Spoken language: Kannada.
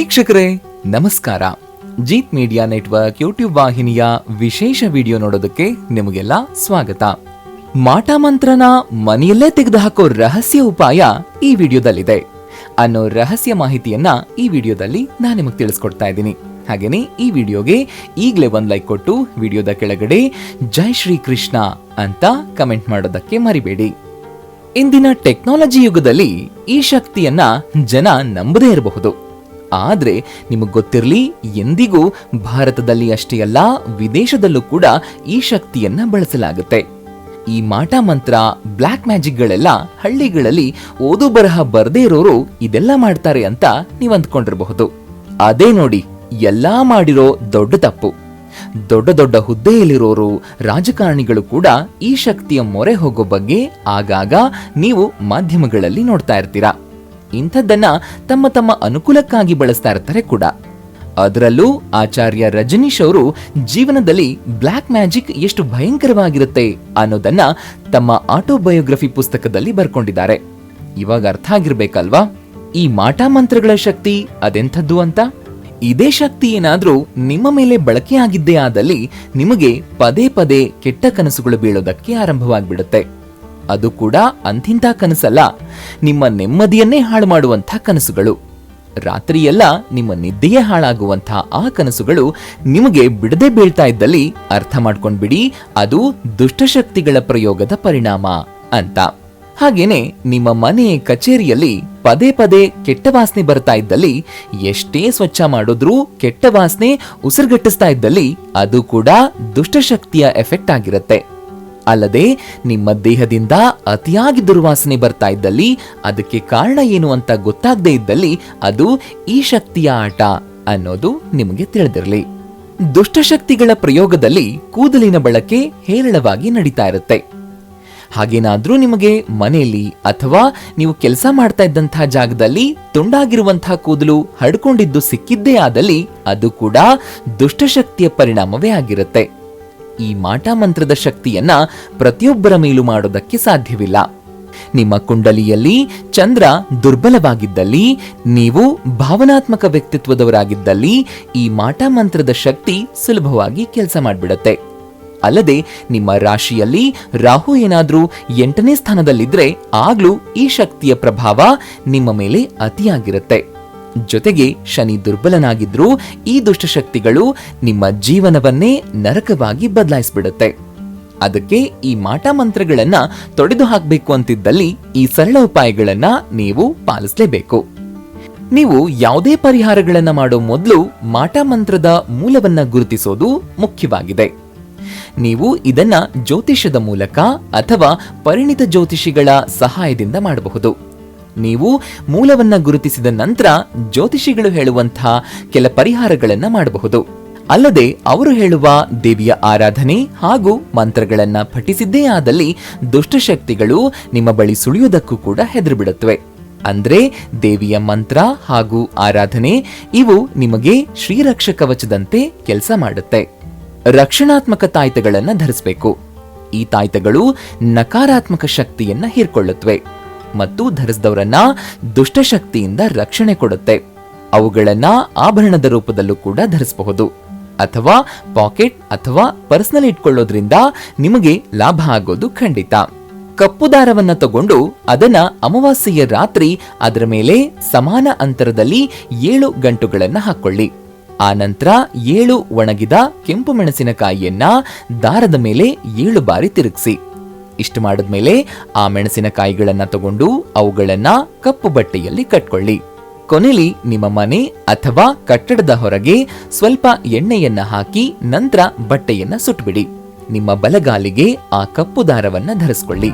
ವೀಕ್ಷಕರೇ, ನಮಸ್ಕಾರ. ಜೀತ್ ಮೀಡಿಯಾ ನೆಟ್ವರ್ಕ್ ಯೂಟ್ಯೂಬ್ ವಾಹಿನಿಯ ವಿಶೇಷ ವಿಡಿಯೋ ನೋಡೋದಕ್ಕೆ ನಿಮಗೆಲ್ಲ ಸ್ವಾಗತ. ಮಾಟ ಮಂತ್ರನ ಮನೆಯಲ್ಲೇ ತೆಗೆದುಹಾಕೋ ರಹಸ್ಯ ಉಪಾಯ ಈ ವಿಡಿಯೋದಲ್ಲಿದೆ. ಅನ್ನೋ ರಹಸ್ಯ ಮಾಹಿತಿಯನ್ನ ಈ ವಿಡಿಯೋದಲ್ಲಿ ನಾನು ನಿಮಗೆ ತಿಳಿಸ್ಕೊಡ್ತಾ ಇದ್ದೀನಿ. ಹಾಗೇನೆ ಈ ವಿಡಿಯೋಗೆ ಈಗಲೇ ಒಂದು ಲೈಕ್ ಕೊಟ್ಟು ವಿಡಿಯೋದ ಕೆಳಗಡೆ ಜೈ ಶ್ರೀ ಕೃಷ್ಣ ಅಂತ ಕಮೆಂಟ್ ಮಾಡೋದಕ್ಕೆ ಮರಿಬೇಡಿ. ಇಂದಿನ ಟೆಕ್ನಾಲಜಿ ಯುಗದಲ್ಲಿ ಈ ಶಕ್ತಿಯನ್ನ ಜನ ನಂಬದೇ ಇರಬಹುದು. ಆದ್ರೆ ನಿಮಗೆ ಗೊತ್ತಿರಲಿ, ಎಂದಿಗೂ ಭಾರತದಲ್ಲಿ ಅಷ್ಟೇ ಅಲ್ಲ, ವಿದೇಶದಲ್ಲೂ ಕೂಡ ಈ ಶಕ್ತಿಯನ್ನ ಬಳಸಲಾಗುತ್ತೆ. ಈ ಮಾಟ ಮಂತ್ರ ಬ್ಲ್ಯಾಕ್ ಮ್ಯಾಜಿಕ್ಗಳೆಲ್ಲ ಹಳ್ಳಿಗಳಲ್ಲಿ ಓದು ಬರಹ ಬರದೇ ಇರೋರು ಇದೆಲ್ಲ ಮಾಡ್ತಾರೆ ಅಂತ ನೀವು ಅಂದ್ಕೊಂಡಿರಬಹುದು. ಅದೇ ನೋಡಿ, ಎಲ್ಲ ಮಾಡಿರೋ ದೊಡ್ಡ ತಪ್ಪು. ದೊಡ್ಡ ದೊಡ್ಡ ಹುದ್ದೆಯಲ್ಲಿರೋರು, ರಾಜಕಾರಣಿಗಳು ಕೂಡ ಈ ಶಕ್ತಿಯ ಮೊರೆ ಹೋಗೋ ಬಗ್ಗೆ ಆಗಾಗ ನೀವು ಮಾಧ್ಯಮಗಳಲ್ಲಿ ನೋಡ್ತಾ ಇರ್ತೀರಾ. ಇಂಥದ್ದನ್ನ ತಮ್ಮ ತಮ್ಮ ಅನುಕೂಲಕ್ಕಾಗಿ ಬಳಸ್ತಾ ಇರ್ತಾರೆ ಕೂಡ. ಅದರಲ್ಲೂ ಆಚಾರ್ಯ ರಜನೀಶ್ ಅವರು ಜೀವನದಲ್ಲಿ ಬ್ಲ್ಯಾಕ್ ಮ್ಯಾಜಿಕ್ ಎಷ್ಟು ಭಯಂಕರವಾಗಿರುತ್ತೆ ಅನ್ನೋದನ್ನ ತಮ್ಮ ಆಟೋಬಯೋಗ್ರಫಿ ಪುಸ್ತಕದಲ್ಲಿ ಬರ್ಕೊಂಡಿದ್ದಾರೆ. ಇವಾಗ ಅರ್ಥ ಆಗಿರ್ಬೇಕಲ್ವಾ? ಈ ಮಾಟ ಮಂತ್ರಗಳ ಶಕ್ತಿ ಅದೆಂಥದ್ದು ಅಂತ? ಇದೇ ಶಕ್ತಿ ಏನಾದ್ರೂ ನಿಮ್ಮ ಮೇಲೆ ಬಳಕೆಯಾಗಿದ್ದೇ ಆದಲ್ಲಿ ನಿಮಗೆ ಪದೇ ಪದೇ ಕೆಟ್ಟ ಕನಸುಗಳು ಬೀಳೋದಕ್ಕೆ ಆರಂಭವಾಗ್ಬಿಡುತ್ತೆ. ಅದು ಕೂಡ ಅಂತಿಂಥ ಕನಸಲ್ಲ. ನಿಮ್ಮ ನೆಮ್ಮದಿಯನ್ನೇ ಹಾಳು ಮಾಡುವಂಥ ಕನಸುಗಳು. ರಾತ್ರಿಯೆಲ್ಲ ನಿಮ್ಮ ನಿದ್ದೆಯೇ ಹಾಳಾಗುವಂಥ ಆ ಕನಸುಗಳು ನಿಮಗೆ ಬಿಡದೆ ಬೀಳ್ತಾ ಇದ್ದಲ್ಲಿ ಅರ್ಥ ಮಾಡ್ಕೊಂಡ್ಬಿಡಿ, ಅದು ದುಷ್ಟಶಕ್ತಿಗಳ ಪ್ರಯೋಗದ ಪರಿಣಾಮ ಅಂತ. ಹಾಗೇನೆ ನಿಮ್ಮ ಮನೆ, ಕಚೇರಿಯಲ್ಲಿ ಪದೇ ಪದೇ ಕೆಟ್ಟ ವಾಸನೆ ಬರ್ತಾ ಇದ್ದಲ್ಲಿ ಎಷ್ಟೇ ಸ್ವಚ್ಛ ಮಾಡಿದ್ರೂ ಕೆಟ್ಟ ವಾಸನೆ ಉಸಿರುಗಟ್ಟಿಸ್ತಾ ಇದ್ದಲ್ಲಿ ಅದು ಕೂಡ ದುಷ್ಟಶಕ್ತಿಯ ಎಫೆಕ್ಟ್ ಆಗಿರುತ್ತೆ. ಅಲ್ಲದೆ ನಿಮ್ಮ ದೇಹದಿಂದ ಅತಿಯಾಗಿ ದುರ್ವಾಸನೆ ಬರ್ತಾ ಇದ್ದಲ್ಲಿ ಅದಕ್ಕೆ ಕಾರಣ ಏನು ಅಂತ ಗೊತ್ತಾಗದೇ ಇದ್ದಲ್ಲಿ ಅದು ಈ ಶಕ್ತಿಯ ಆಟ ಅನ್ನೋದು ನಿಮಗೆ ತಿಳಿದಿರಲಿ. ದುಷ್ಟಶಕ್ತಿಗಳ ಪ್ರಯೋಗದಲ್ಲಿ ಕೂದಲಿನ ಬಳಕೆ ಹೇರಳವಾಗಿ ನಡೀತಾ ಇರುತ್ತೆ. ಹಾಗೇನಾದ್ರೂ ನಿಮಗೆ ಮನೆಯಲ್ಲಿ ಅಥವಾ ನೀವು ಕೆಲಸ ಮಾಡ್ತಾ ಇದ್ದಂತಹ ಜಾಗದಲ್ಲಿ ತುಂಡಾಗಿರುವಂತಹ ಕೂದಲು ಹಡ್ಕೊಂಡಿದ್ದು ಸಿಕ್ಕಿದ್ದೇ ಆದಲ್ಲಿ ಅದು ಕೂಡ ದುಷ್ಟಶಕ್ತಿಯ ಪರಿಣಾಮವೇ ಆಗಿರುತ್ತೆ. ಈ ಮಾಟ ಮಂತ್ರದ ಶಕ್ತಿಯನ್ನ ಪ್ರತಿಯೊಬ್ಬರ ಮೇಲೂ ಮಾಡೋದಕ್ಕೆ ಸಾಧ್ಯವಿಲ್ಲ. ನಿಮ್ಮ ಕುಂಡಲಿಯಲ್ಲಿ ಚಂದ್ರ ದುರ್ಬಲವಾಗಿದ್ದಲ್ಲಿ, ನೀವು ಭಾವನಾತ್ಮಕ ವ್ಯಕ್ತಿತ್ವದವರಾಗಿದ್ದಲ್ಲಿ ಈ ಮಾಟ ಮಂತ್ರದ ಶಕ್ತಿ ಸುಲಭವಾಗಿ ಕೆಲಸ ಮಾಡಿಬಿಡತ್ತೆ. ಅಲ್ಲದೆ ನಿಮ್ಮ ರಾಶಿಯಲ್ಲಿ ರಾಹು ಏನಾದರೂ ಎಂಟನೇ ಸ್ಥಾನದಲ್ಲಿದ್ರೆ ಆಗ್ಲೂ ಈ ಶಕ್ತಿಯ ಪ್ರಭಾವ ನಿಮ್ಮ ಮೇಲೆ ಅತಿಯಾಗಿರುತ್ತೆ. ಜೊತೆಗೆ ಶನಿ ದುರ್ಬಲನಾಗಿದ್ರೂ ಈ ದುಷ್ಟಶಕ್ತಿಗಳು ನಿಮ್ಮ ಜೀವನವನ್ನೇ ನರಕವಾಗಿ ಬದಲಾಯಿಸ್ಬಿಡುತ್ತೆ. ಅದಕ್ಕೆ ಈ ಮಾಟ ಮಂತ್ರಗಳನ್ನ ತೊಡೆದು ಹಾಕಬೇಕು ಅಂತಿದ್ದಲ್ಲಿ ಈ ಸರಳ ಉಪಾಯಗಳನ್ನ ನೀವು ಪಾಲಿಸಲೇಬೇಕು. ನೀವು ಯಾವುದೇ ಪರಿಹಾರಗಳನ್ನ ಮಾಡೋ ಮೊದಲು ಮಾಟ ಮಂತ್ರದ ಮೂಲವನ್ನ ಗುರುತಿಸೋದು ಮುಖ್ಯವಾಗಿದೆ. ನೀವು ಇದನ್ನ ಜ್ಯೋತಿಷದ ಮೂಲಕ ಅಥವಾ ಪರಿಣಿತ ಜ್ಯೋತಿಷಿಗಳ ಸಹಾಯದಿಂದ ಮಾಡಬಹುದು. ನೀವು ಮೂಲವನ್ನ ಗುರುತಿಸಿದ ನಂತರ ಜ್ಯೋತಿಷಿಗಳು ಹೇಳುವಂತಹ ಕೆಲ ಪರಿಹಾರಗಳನ್ನ ಮಾಡಬಹುದು. ಅಲ್ಲದೆ ಅವರು ಹೇಳುವ ದೇವಿಯ ಆರಾಧನೆ ಹಾಗೂ ಮಂತ್ರಗಳನ್ನ ಪಠಿಸಿದ್ದೇ ಆದಲ್ಲಿ ದುಷ್ಟಶಕ್ತಿಗಳು ನಿಮ್ಮ ಬಳಿ ಸುಳಿಯುವುದಕ್ಕೂ ಕೂಡ ಹೆದರುಬಿಡುತ್ತವೆ. ಅಂದ್ರೆ ದೇವಿಯ ಮಂತ್ರ ಹಾಗೂ ಆರಾಧನೆ ಇವು ನಿಮಗೆ ಶ್ರೀರಕ್ಷ ಕವಚದಂತೆ ಕೆಲಸ ಮಾಡುತ್ತೆ. ರಕ್ಷಣಾತ್ಮಕ ತಾಯ್ತಗಳನ್ನ ಧರಿಸಬೇಕು. ಈ ತಾಯ್ತಗಳು ನಕಾರಾತ್ಮಕ ಶಕ್ತಿಯನ್ನ ಹೀರ್ಕೊಳ್ಳುತ್ತವೆ. ಮತ್ತು ಧರಿಸಿದವರನ್ನ ದುಷ್ಟಶಕ್ತಿಯಿಂದ ರಕ್ಷಣೆ ಕೊಡುತ್ತೆ. ಅವುಗಳನ್ನ ಆಭರಣದ ರೂಪದಲ್ಲೂ ಕೂಡ ಧರಿಸಬಹುದು. ಅಥವಾ ಪಾಕೆಟ್ ಅಥವಾ ಪರ್ಸನಲ್ ಇಟ್ಕೊಳ್ಳೋದ್ರಿಂದ ನಿಮಗೆ ಲಾಭ ಆಗೋದು ಖಂಡಿತ. ಕಪ್ಪು ದಾರವನ್ನ ತಗೊಂಡು ಅದನ್ನ ಅಮಾವಾಸ್ಯೆಯ ರಾತ್ರಿ ಅದರ ಮೇಲೆ ಸಮಾನ ಅಂತರದಲ್ಲಿ ಏಳು ಗಂಟುಗಳನ್ನ ಹಾಕೊಳ್ಳಿ. ಆ ನಂತರ ಏಳು ಒಣಗಿದ ಕೆಂಪು ಮೆಣಸಿನಕಾಯಿಯನ್ನ ದಾರದ ಮೇಲೆ ಏಳು ಬಾರಿ ತಿರುಗಿಸಿ. ಇಷ್ಟು ಮಾಡಿದ್ಮೇಲೆ ಆ ಮೆಣಸಿನಕಾಯಿಗಳನ್ನ ತಗೊಂಡು ಅವುಗಳನ್ನ ಕಪ್ಪು ಬಟ್ಟೆಯಲ್ಲಿ ಕಟ್ಕೊಳ್ಳಿ. ಕೊನೆಲಿ ನಿಮ್ಮ ಮನೆ ಅಥವಾ ಕಟ್ಟಡದ ಹೊರಗೆ ಸ್ವಲ್ಪ ಎಣ್ಣೆಯನ್ನ ಹಾಕಿ ನಂತರ ಬಟ್ಟೆಯನ್ನ ಸುಟ್ಬಿಡಿ. ನಿಮ್ಮ ಬಲಗಾಲಿಗೆ ಆ ಕಪ್ಪು ದಾರವನ್ನ ಧರಿಸ್ಕೊಳ್ಳಿ.